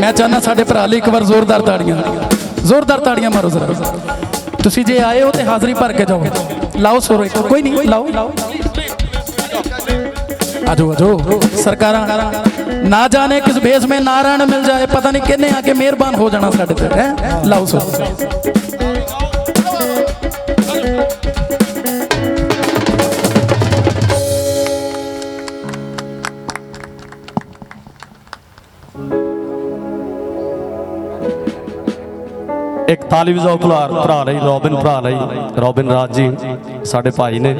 ਮੈਂ ਚਾਹਨਾ ਸਾਡੇ ਭਰਾ ਲਈ ਇੱਕ ਵਾਰ ਜ਼ੋਰਦਾਰ ਤਾੜੀਆਂ। ਜ਼ੋਰਦਾਰ ਤਾੜੀਆਂ ਮਾਰੋ ਜ਼ਰਾ। ਤੁਸੀਂ ਜੇ ਆਏ ਹੋ ਤੇ ਹਾਜ਼ਰੀ ਭਰ ਕੇ ਜਾਓ। ਲਾਓ ਸੋਰੋ ਕੋਈ ਨਹੀਂ, ਲਾਓ। ਆਜੋ ਆਜੋ। ਸਰਕਾਰਾਂ, ਨਾ ਜਾਣੇ ਕਿਸ ਭੇਸ ਮੇ ਨਾਰਾਇਣ ਮਿਲ ਜਾਏ। ਪਤਾ ਨਹੀਂ ਕਿੰਨੇ ਆ ਕੇ ਮਿਹਰਬਾਨ ਹੋ ਜਾਣਾ ਸਾਡੇ ਤੇ ਲਾਓ ਸੋਰੋ। ਇੱਕ ਤਾਲੀ ਵਜਾਓ ਭਰਾ ਭਰਾ ਲਈ, ਰੋਬਿਨ ਭਰਾ ਲਈ। ਰੋਬਿਨ ਰਾਜ ਜੀ, ਸਾਡੇ ਭਾਈ ਨੇ।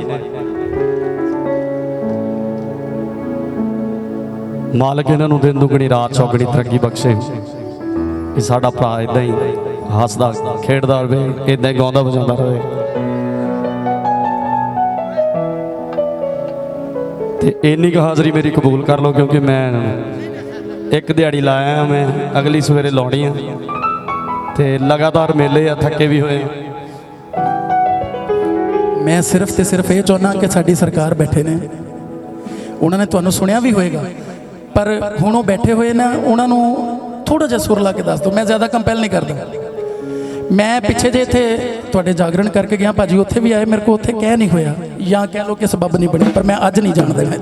ਮਾਲਕ ਇਹਨਾਂ ਨੂੰ ਦਿਨ ਦੁਗਣੀ, ਰਾਤ ਚੌਗਣੀ ਤਰੱਕੀ ਬਖਸ਼ੇ। ਕਿ ਸਾਡਾ ਭਰਾ ਇਦਾਂ ਹੀ ਹੱਸਦਾ, ਖੇਡਦਾ ਰਹੇ ਇਦਾਂ ਹੀ ਗਾਉਂਦਾ ਵਜਾਉਂਦਾ ਰਹੇ। ਤੇ ਇੰਨੀ ਕੁ ਹਾਜ਼ਰੀ ਮੇਰੀ ਕਬੂਲ ਕਰ ਲਓ, ਕਿਉਂਕਿ ਮੈਂ ਇੱਕ ਦਿਹਾੜੀ ਲਾਇਆ, ਮੈਂ ਅਗਲੀ ਸਵੇਰੇ ਲਾਉਣੀ ਆ। ਤੇ ਲਗਾਤਾਰ ਮੇਲੇ ਆ ਥੱਕੇ ਵੀ ਹੋਏ ਮੈਂ ਸਿਰਫ ਤੇ ਸਿਰਫ ਇਹ ਚਾਹੁੰਦਾ ਕਿ ਸਾਡੀ ਸਰਕਾਰ ਬੈਠੇ ਨੇ। ਉਹਨਾਂ ਨੇ ਤੁਹਾਨੂੰ ਸੁਣਿਆ ਵੀ ਹੋਵੇਗਾ ਪਰ ਹੁਣ ਉਹ ਬੈਠੇ ਹੋਏ ਨੇ ਉਹਨਾਂ ਨੂੰ ਥੋੜਾ ਜਿਹਾ ਸੁਰ ਲਾ ਕੇ ਦੱਸ ਦਿਓ ਮੈਂ ਜ਼ਿਆਦਾ ਕੰਪੈਲ ਨਹੀਂ ਕਰਦਾ। ਮੈਂ ਪਿੱਛੇ ਜੇ ਇੱਥੇ ਤੁਹਾਡੇ ਜਾਗਰਣ ਕਰਕੇ ਗਿਆ ਭਾਜੀ ਉੱਥੇ ਵੀ ਆਏ ਮੇਰੇ ਕੋ ਉੱਥੇ ਕਹਿ ਨਹੀਂ ਹੋਇਆ ਜਾਂ ਕਹਿ ਲੋ ਕਿ ਸਬਬ ਨਹੀਂ ਬਣੀ ਪਰ ਮੈਂ ਅੱਜ ਨਹੀਂ ਜਾਣ ਦੇਣਾ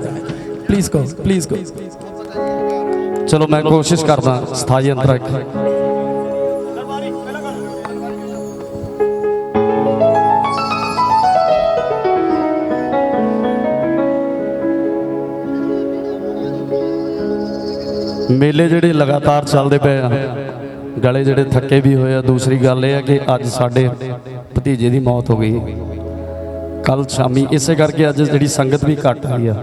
ਪਲੀਜ਼ ਕਹੋ ਪਲੀਜ਼ ਕਹੋ ਚਲੋ ਮੈਂ ਕੋਸ਼ਿਸ਼ ਕਰਦਾ ਸਥਾਈ ਅੰਤਰ ਮੇਲੇ ਜਿਹੜੇ ਲਗਾਤਾਰ ਚੱਲਦੇ ਪਏ ਆ, ਗਲੇ ਜਿਹੜੇ ਥੱਕੇ ਵੀ ਹੋਏ ਆ। ਦੂਸਰੀ ਗੱਲ ਇਹ ਆ ਕਿ ਅੱਜ ਸਾਡੇ ਭਤੀਜੇ ਦੀ ਮੌਤ ਹੋ ਗਈ। ਕੱਲ ਸ਼ਾਮੀ ਇਸੇ ਕਰਕੇ ਅੱਜ ਜਿਹੜੀ ਸੰਗਤ ਵੀ ਘਟ ਆਈ ਆ।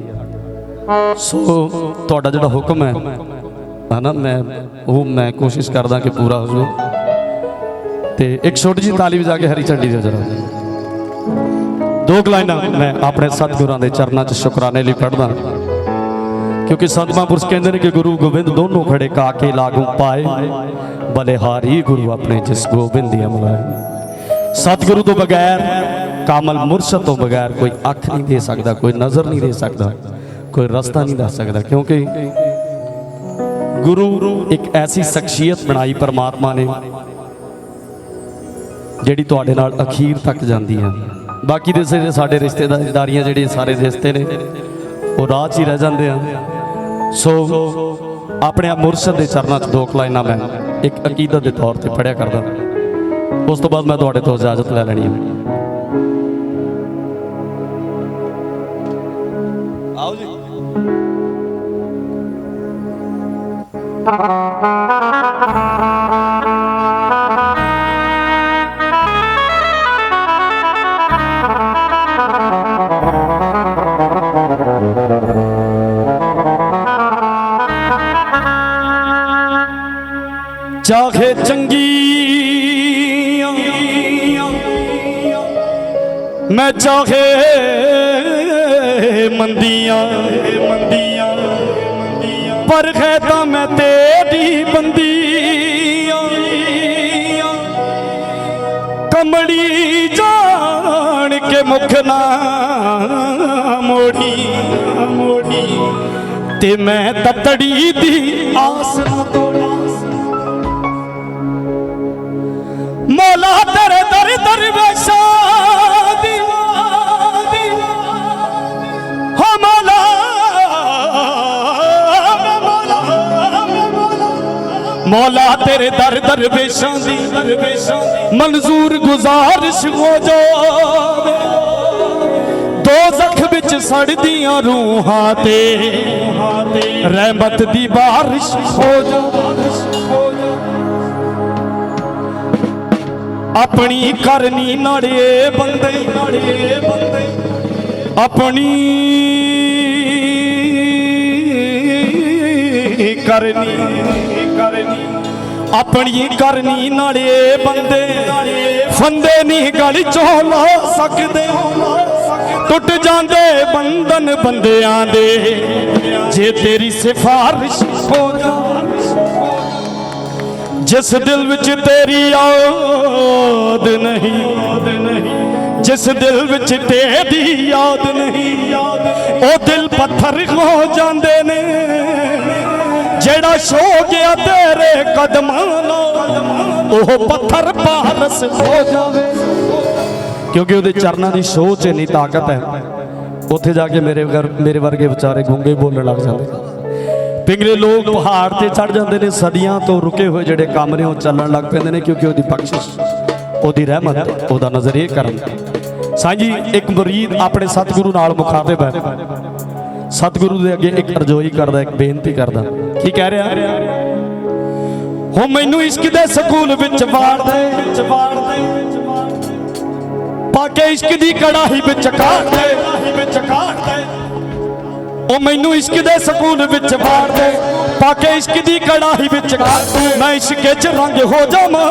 ਸੋ ਤੁਹਾਡਾ ਜਿਹੜਾ ਹੁਕਮ ਹੈ, ਹਨਾ, ਮੈਂ ਉਹ ਮੈਂ ਕੋਸ਼ਿਸ਼ ਕਰਦਾ ਕਿ ਪੂਰਾ ਹੋ ਜਾਵੇ। ਤੇ ਇੱਕ ਛੋਟੀ ਜਿਹੀ ਤਾਲੀ ਵਜਾ ਕੇ ਹਰੀ ਝੰਡੀ ਦੇ ਜਰਾ। ਦੋ ਕੁ ਲਾਈਨਾਂ ਮੈਂ ਆਪਣੇ ਸਤਿਗੁਰਾਂ ਦੇ ਚਰਨਾਂ 'ਚ ਸ਼ੁਕਰਾਨੇ ਲਈ ਪੜ੍ਹਦਾ। ਕਿਉਂਕਿ ਸੰਤ ਮਹਾਂਪੁਰਸ਼ ਕਹਿੰਦੇ ਨੇ ਕਿ ਗੁਰੂ ਗੋਬਿੰਦ ਦੋਨੋਂ ਖੜੇ ਕਾਕੇ ਲਾਗੂ ਪਾਏ। ਬਲਿਹਾਰੀ ਗੁਰੂ ਆਪਣੇ ਜਿਸ ਗੋਬਿੰਦ ਦੀ ਅਮਲਾਏ ਸਤਿਗੁਰੂ ਤੋਂ ਬਗੈਰ, ਕਾਮਲ ਮੁਰਸ਼ਦ ਤੋਂ ਬਗੈਰ ਕੋਈ ਅੱਖ ਨਹੀਂ ਦੇ ਸਕਦਾ, ਕੋਈ ਨਜ਼ਰ ਨਹੀਂ ਦੇ ਸਕਦਾ, ਕੋਈ ਰਸਤਾ ਨਹੀਂ ਦੱਸ ਸਕਦਾ, ਕਿਉਂਕਿ ਗੁਰੂ ਇੱਕ ਐਸੀ ਸ਼ਖਸੀਅਤ ਬਣਾਈ ਪਰਮਾਤਮਾ ਨੇ, ਜਿਹੜੀ ਤੁਹਾਡੇ ਨਾਲ ਅਖੀਰ ਤੱਕ ਜਾਂਦੀ ਹੈ। ਬਾਕੀ ਦੇ ਜਿਹੜੇ ਸਾਡੇ ਰਿਸ਼ਤੇਦਾਰੀਆਂ ਜਿਹੜੇ ਸਾਰੇ ਰਿਸ਼ਤੇ ਨੇ ਉਹ ਰਾਹ 'ਚ ਹੀ ਰਹਿ ਜਾਂਦੇ ਆ। ਸੋ ਆਪਣੇ ਆ ਮੁਰਸ਼ਦ ਦੇ ਚਰਨਾਂ 'ਚ ਦੋ ਕੁ ਲਾਈਨਾਂ ਮੈਂ ਇੱਕ ਅਕੀਦਤ ਦੇ ਤੌਰ ਤੇ ਪੜਿਆ ਕਰਦਾ। ਉਸ ਤੋਂ ਬਾਅਦ ਮੈਂ ਤੁਹਾਡੇ ਤੋਂ ਇਜਾਜ਼ਤ ਲੈ ਲੈਣੀ ਹੈ ਆਓ ਜੀ। ਚਾਹੇ ਚੰਗੀ ਮੈਂ ਚਾਹੇ ਮੰਦੀਆਂ। ਮੰਦੀਆਂ ਪਰ ਹੈ ਤਾਂ ਮੈਂ ਤੇਰੀ ਬੰਦੀ ਕਮੜੀ ਜਾਣ ਕੇ ਮੁਖ ਨਾ ਮੋੜੀ ਮੋੜੀ। ਤੇ ਮੈਂ ਤਤੜੀ ਦੀ ਆਸ ਨਾ ਤੋੜੀ। ਤੇਰੇ ਦਰ ਦਰਵੇਸ਼ਾਂ ਦੀ ਹੋ ਮੌਲਾ ਮੌਲਾ ਤੇਰੇ ਦਰ ਦਰਵੇਸ਼ਾਂ ਦੀ, ਮਨਜ਼ੂਰ ਗੁਜ਼ਾਰਿਸ਼ ਹੋ ਜਾਵੇ। ਦੋ ਜ਼ਖ ਵਿੱਚ ਸੜਦੀਆਂ ਰੂਹਾਂ ਤੇ, ਰਹਿਮਤ ਦੀ ਬਾਰਿਸ਼ ਹੋ ਜਾਵੇ। ਆਪਣੀ ਕਰਨੀ ਨਾੜੇ ਬੰਦੇ ਨਾੜੇ ਬੰਦੇ ਆਪਣੀ ਕਰਨੀ ਕਰਨੀ, ਆਪਣੀ ਕਰਨੀ ਨਾੜੇ ਬੰਦੇ। ਫੰਦੇ ਨਹੀਂ ਗਲ ਚੋਂ ਲਾ ਸਕਦੇ, ਟੁੱਟ ਜਾਂਦੇ ਬੰਧਨ ਬੰਦਿਆਂ ਦੇ। ਜੇ ਤੇਰੀ ਸਿਫਾਰਿਸ਼ ਹੋ ਜਾਵੇ ਜਿਸ ਦਿਲ ਵਿੱਚ ਤੇਰੀ ਯਾਦ ਨਹੀਂ ਜਿਸ ਦਿਲ ਵਿੱਚ ਤੇਰੀ ਯਾਦ ਨਹੀਂ ਉਹ ਦਿਲ ਪੱਥਰ ਹੋ ਜਾਂਦੇ ਨੇ, ਜਿਹੜਾ ਸ਼ੋ ਗਿਆ ਤੇਰੇ ਕਦਮਾਂ ਨਾਲ, ਉਹ ਪੱਥਰ ਪਾਰਸ ਹੋ ਜਾਵੇ। ਕਿਉਂਕਿ ਉਹਦੇ ਚਰਨਾਂ ਦੀ ਸੋਚ 'ਚ ਇੰਨੀ ਤਾਕਤ ਹੈ, ਉੱਥੇ ਜਾ ਕੇ ਮੇਰੇ ਮੇਰੇ ਵਰਗੇ ਵਿਚਾਰੇ ਗੁੰਗੇ ਬੋਲਣ ਲੱਗ ਜਾਂਦੇ। ਪਿੰਗਲੇ ਲੋਕ ਪਹਾੜ ਤੇ ਚੜ ਜਾਂਦੇ ਨੇ, ਸਦੀਆਂ ਤੋਂ ਰੁਕੇ ਹੋਏ ਜਿਹੜੇ ਕੰਮ ਨੇ, ਉਹ ਚੱਲਣ ਲੱਗ ਪੈਂਦੇ ਨੇ ਕਿਉਂਕਿ ਉਹਦੀ ਬਖਸ਼ਿਸ਼, ਉਹਦੀ ਰਹਿਮਤ, ਉਹਦਾ ਨਜ਼ਰੀਏ ਕਰਮ ਸਾਂਝੀ ਇੱਕ ਮੁਰੀਦ ਆਪਣੇ ਸਤਿਗੁਰੂ ਨਾਲ ਮੁਖਾਤਿਬ ਹੈ। ਸਤਿਗੁਰੂ ਦੇ ਅੱਗੇ ਇੱਕ ਅਰਜ਼ੋਈ ਕਰਦਾ, ਇੱਕ ਬੇਨਤੀ ਕਰਦਾ। ਕੀ ਕਹਿ ਰਿਹਾ? ਹੋ ਮੈਨੂੰ ਇਸ਼ਕ ਦੇ ਸਕੂਲ ਵਿੱਚ ਵਿੱਚ ਵਾੜ ਦੇ। ਪਾ ਕੇ ਇਸ਼ਕ ਦੀ ਕੜਾਹੀ ਵਿੱਚ ਕਾੜ ਦੇ ਵਿੱਚ ਕਾੜ ਦੇ। ਉਹ ਮੈਨੂੰ ਇਸ਼ਕ ਦੇ ਸਕੂਲ ਵਿੱਚ ਵਾੜ ਦੇ ਪਾ ਕੇ ਇਸ਼ਕ ਦੀ ਕੜਾਹੀ ਵਿੱਚ ਕਾੜ ਮੈਂ ਇਸ਼ਕੇ 'ਚ ਰੰਗ ਹੋ ਜਾਵਾਂ।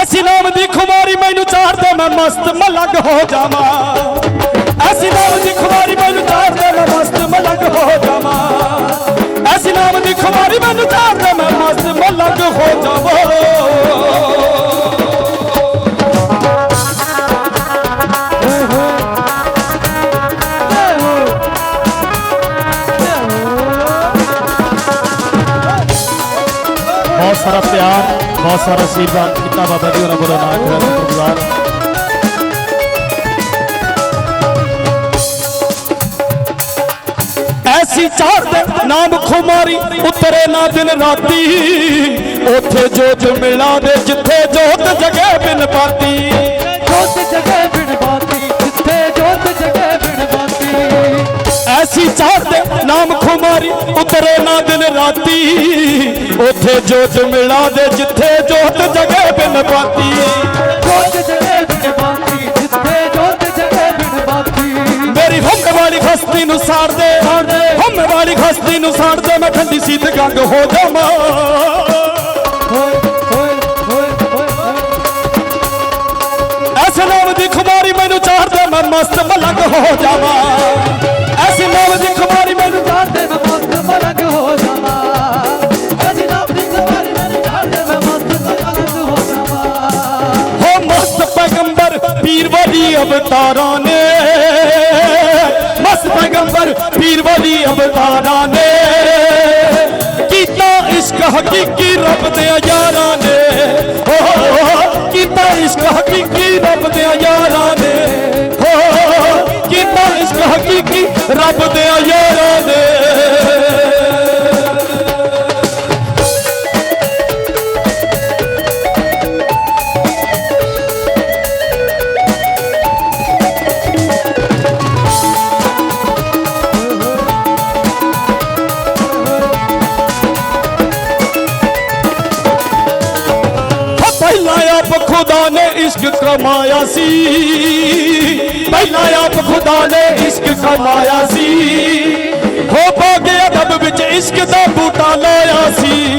ਐਸੀ ਨਾਮ ਦੀ ਖੁਮਾਰੀ ਮੈਨੂੰ ਚਾਹਦੇ ਮੈਂ ਮਸਤ ਮਲੰਗ ਹੋ ਜਾਵਾਂ। ਐਸੀ ਨਾਮ ਦੀ ਖੁਮਾਰੀ ਬਹੁਤ ਸਾਰਾ ਪਿਆਰ ਬਹੁਤ ਸਾਰਾ ਆਸ਼ੀਰਵਾਦ ਕੀਤਾ ਬਾਬਾ ਜੀ ਹੋਰਾਂ ਕੋਲੋਂ ਨਾਮ ਕਰਿਆ ਗੁਰਦੁਆਰ ਐਸੀ ਚਾੜ ਦੇ ਨਾਮ ਖੁਮਾਰੀ ਉਤਰੇ ਨਾ ਦਿਨ ਰਾਤੀ। ਉਥੇ ਜੋਤ ਮਿਲਾ ਦੇ ਜਿੱਥੇ ਜੋਤ ਜਗੇ ਬਿਨ ਬਾਤੀ। ਜੋਤ ਜਗੇ ਬਿਨ ਬਾਤੀ ਜਿੱਥੇ ਜੋਤ ਜਗੇ ਬਿਨ ਬਾਤੀ। ਐਸੀ ਚਾੜ ਦੇ ਨਾਮ ਉਤਰੇ ਨਾ ਦਿਨ ਰਾਤੀ। ਉਥੇ ਜੋਤ ਮਿਲਾ ਦੇ ਜਿੱਥੇ ਜੋਤ ਜਗੇ ਬਿਨ ਬਾਤੀ। ਜੋਤ ਜਗੇ ਬਿਨ ਬਾਤੀ ਜਿੱਥੇ ਜੋਤ ਜਗੇ ਬਿਨ ਬਾਤੀ। ਮੇਰੀ ਹੰਮ ਵਾਲੀ ਹਸਤੀ ਨੂੰ ਸਾੜ ਦੇ। ਹੰਮ ਵਾਲੀ ਹਸਤੀ ਨੂੰ ਸਾੜ ਦੇ ਮੈਂ ਠੰਡੀ ਸੀਤ ਗੰਗ ਹੋ ਜਾਵਾਂ। ਐਸੇ ਨਾਮ ਦੀ ਖੁਮਾਰੀ ਮੈਨੂੰ ਚਾੜ ਦੇ ਮੈਂ ਮਸਤ ਮਲੰਗ ਹੋ ਜਾਵਾਂ। ਐਸੇ ਨਾਮ ਦੀ ਖੁਮਾਰੀ ਮੈਨੂੰ ਵਲੀ ਅਵਤਾਰਾਂ ਨੇ ਮਸਤ ਪੈਗੰਬਰ ਪੀਰ ਵਲੀ ਅਵਤਾਰਾਂ ਨੇ ਕੀਤਾ ਇਸ਼ਕ ਹਕੀਕੀ ਰੱਬ ਦੇ ਯਾਰਾਂ ਨੇ ਹੋ ਕੀਤਾ ਇਸ਼ਕ ਹਕੀਕੀ ਰੱਬ ਦੇ ਯਾਰਾਂ ਨੇ ਹੋ ਕੀਤਾ ਇਸ਼ਕ ਹਕੀਕੀ ਰੱਬ ਖੁਦਾ ਨੇ ਇਸ਼ਕ ਕਮਾਇਆ ਸੀ ਪਹਿਲਾਂ ਆਪ ਖੁਦਾ ਨੇ ਇਸ਼ਕ ਕਮਾਇਆ ਸੀ ਹੋ ਪਾਗੇ ਅਦਬ ਵਿੱਚ ਇਸ਼ਕ ਦਾ ਬੂਟਾ ਲਾਇਆ ਸੀ